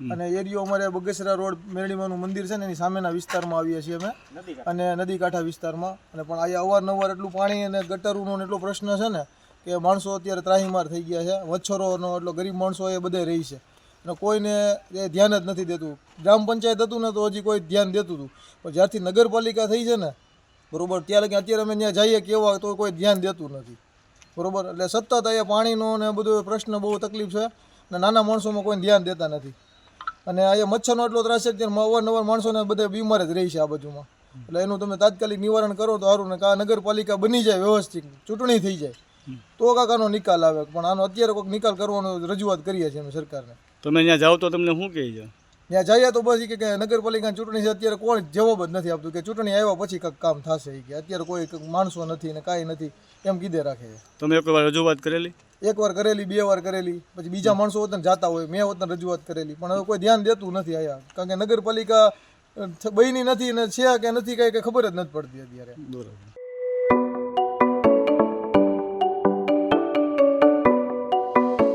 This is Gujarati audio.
અને એરિયો અમારે બગસરા રોડ મેરડીમાનું મંદિર છે ને એની સામેના વિસ્તારમાં આવીએ છીએ અમે. અને નદી કાંઠા વિસ્તારમાં. અને પણ અહીંયા અવારનવાર એટલું પાણી અને ગટરનો એટલો પ્રશ્ન છે ને કે માણસો અત્યારે ત્રાહીમાર થઈ ગયા છે. મચ્છરોનો એટલો ગરીબ માણસો એ બધે રહી છે. અને કોઈને એ ધ્યાન જ નથી દેતું. ગ્રામ પંચાયત હતું ને તો હજી કોઈ ધ્યાન દેતું હતું. પણ જ્યારથી નગરપાલિકા થઈ છે ને બરોબર ત્યાં લગી અત્યારે અમે ત્યાં જઈએ કેવા તો કોઈ ધ્યાન દેતું નથી. બરોબર એટલે સતત અહીંયા પાણીનો ને બધો પ્રશ્ન બહુ તકલીફ છે. અને નાના માણસોમાં કોઈ ધ્યાન દેતા નથી. અને અહીંયા મચ્છરનો એટલો ત્રાસ છે કે અવારનવાર માણસોને બધા બીમાર જ રહી છે આ બાજુમાં. એટલે એનું તમે તાત્કાલિક નિવારણ કરો તો સારું ને કા નગરપાલિકા બની જાય વ્યવસ્થિત ચૂંટણી થઈ જાય. તો કાકાનો નિકાલ આવે પણ આનો અત્યારે કોઈક નિકાલ કરવાનો રજૂઆત કરીએ છીએ અમે સરકારને. તમે ત્યાં જાઓ તો તમને શું કહે છે? ત્યાં જઈએ તો બસ કે નગરપાલિકાની ચૂંટણી છે અત્યારે કોઈ જવાબ જ નથી આપતું કે ચૂંટણી આવ્યા પછી કંઈક કામ થશે કે. અત્યારે કોઈ માણસો નથી ને કાંઈ નથી એમ કીધે રાખે. તમે એક વાર રજૂઆત કરેલી? એક વાર કરેલી બે વાર કરેલી પછી બીજા માણસો વતન જતા હોય મેં વતન રજૂઆત કરેલી. પણ હવે કોઈ ધ્યાન દેતું નથી અહીંયા. કારણ કે નગરપાલિકા બની નથી ને છે કે નથી કાંઈ કંઈ ખબર જ નથી પડતી અત્યારે. બરોબર.